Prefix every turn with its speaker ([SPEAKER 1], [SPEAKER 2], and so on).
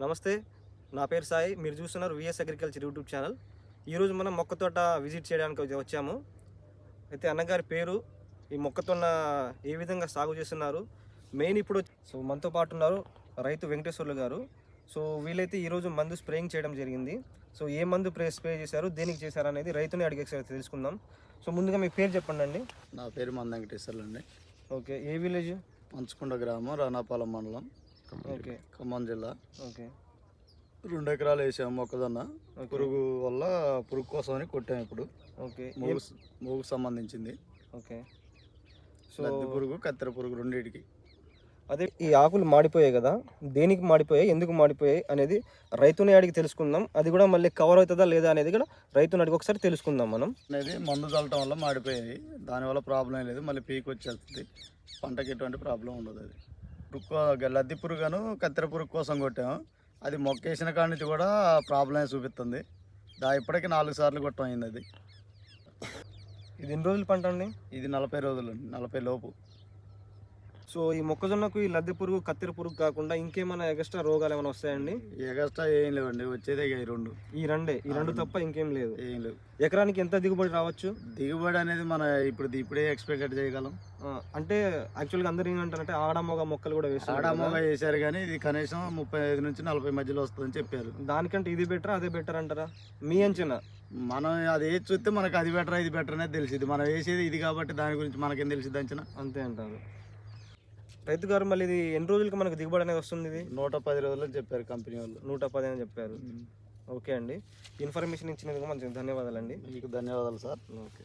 [SPEAKER 1] నమస్తే నా పేరు సాయి. మీరు చూస్తున్నారు విఎస్ అగ్రికల్చర్ యూట్యూబ్ ఛానల్ ఈరోజు మనం మొక్క తోట విజిట్ చేయడానికి వచ్చి- వచ్చాము. అయితే అన్నగారి పేరు ఈ మొక్క తోట ఏ విధంగా సాగు చేస్తున్నారు? మెయిన్ ఇప్పుడు సో మనతో పాటు ఉన్నారు రైతు వెంకటేశ్వర్లు గారు. సో వీళ్ళైతే ఈరోజు మందు స్ప్రేయింగ్ చేయడం జరిగింది. సో ఏ మందు స్ప్రే స్ప్రే చేశారు దేనికి చేశారు అనేది రైతుని అడిగే తెలుసుకుందాం. సో ముందుగా మీ పేరు చెప్పండి అండి
[SPEAKER 2] నా పేరు మంద వెంకటేశ్వర్లు అండి.
[SPEAKER 1] ఓకే ఏ విలేజ్?
[SPEAKER 2] మంచుకొండ గ్రామం రానాపాలెం మండలం.
[SPEAKER 1] ఓకే.
[SPEAKER 2] ఖమ్మం జిల్లా.
[SPEAKER 1] ఓకే.
[SPEAKER 2] రెండు ఎకరాలు వేసాము మొక్కజొన్న. పురుగు వల్ల పురుగు కోసం అని కొట్టాము ఇప్పుడు.
[SPEAKER 1] ఓకే.
[SPEAKER 2] మూగు మూగుకు సంబంధించింది.
[SPEAKER 1] ఓకే. సో
[SPEAKER 2] పురుగు కత్తెర పురుగు రెండింటికి.
[SPEAKER 1] అదే ఈ ఆకులు మాడిపోయాయి కదా దేనికి మాడిపోయాయి ఎందుకు మాడిపోయాయి అనేది రైతుని అడిగి తెలుసుకుందాం. అది కూడా మళ్ళీ కవర్ అవుతుందా లేదా అనేది కూడా రైతుని అడిగి ఒకసారి తెలుసుకుందాం మనం.
[SPEAKER 2] అనేది మందు చల్లటం వల్ల మాడిపోయాయి దానివల్ల ప్రాబ్లం లేదు. మళ్ళీ పీక్ వచ్చేస్తుంది. పంటకి ఎటువంటి ప్రాబ్లం ఉండదు అది. లద్దె పురుగును కత్తెర పురుగు కోసం కొట్టాము అది మొక్కేసిన కాడి నుంచి కూడా ప్రాబ్లమే చూపిస్తుంది. దా ఇప్పటికి నాలుగు సార్లు కొట్టమైంది అది.
[SPEAKER 1] ఇది ఎన్ని రోజులు పంట అండి?
[SPEAKER 2] ఇది నలభై రోజులు నలభై లోపు.
[SPEAKER 1] సో ఈ మొక్కజొన్నకు ఈ లద్దె పురుగు కత్తెర పురుగు కాకుండా ఇంకేమైనా ఎక్స్ట్రా రోగాలు ఏమైనా వస్తాయండి?
[SPEAKER 2] ఎగస్ట్రా ఏం లేవండి వచ్చేదే ఈ రెండు.
[SPEAKER 1] ఈ రెండే? ఈ రెండు తప్ప ఇంకేం లేదు.
[SPEAKER 2] ఏం లేవు.
[SPEAKER 1] ఎకరానికి ఎంత దిగుబడి రావచ్చు?
[SPEAKER 2] దిగుబడి అనేది మన ఇప్పుడు ఇప్పుడే ఎక్స్పెక్ట్ చేయగలం.
[SPEAKER 1] అంటే యాక్చువల్గా అందరూ ఏంటంటారంటే ఆడమొగ మొక్కలు కూడా వేస్తారు.
[SPEAKER 2] ఆడామోగా వేశారు కానీ ఇది కనీసం ముప్పై ఐదు నుంచి నలభై మధ్యలో వస్తుందని చెప్పారు.
[SPEAKER 1] దానికంటే ఇది బెటర్ అదే బెటర్ అంటారా? మీ అంచనా?
[SPEAKER 2] మనం అది ఏది చూస్తే మనకు అది బెటర్ ఇది బెటర్ అనేది తెలిసింది మనం వేసేది ఇది కాబట్టి దాని గురించి మనకేం తెలిసింది అంచనా?
[SPEAKER 1] అంతే అంటారు. రైతు గారు మళ్ళీ ఇది ఎన్ని రోజులకి మనకు దిగుబడి అనేది వస్తుంది ఇది?
[SPEAKER 2] నూట పది రోజులు అని చెప్పారు కంపెనీ వాళ్ళు.
[SPEAKER 1] నూట పది అని చెప్పారు. ఓకే అండి. ఇన్ఫర్మేషన్ ఇచ్చినందుకు మంచిగా ధన్యవాదాలండి.
[SPEAKER 2] మీకు ధన్యవాదాలు సార్.
[SPEAKER 1] ఓకే.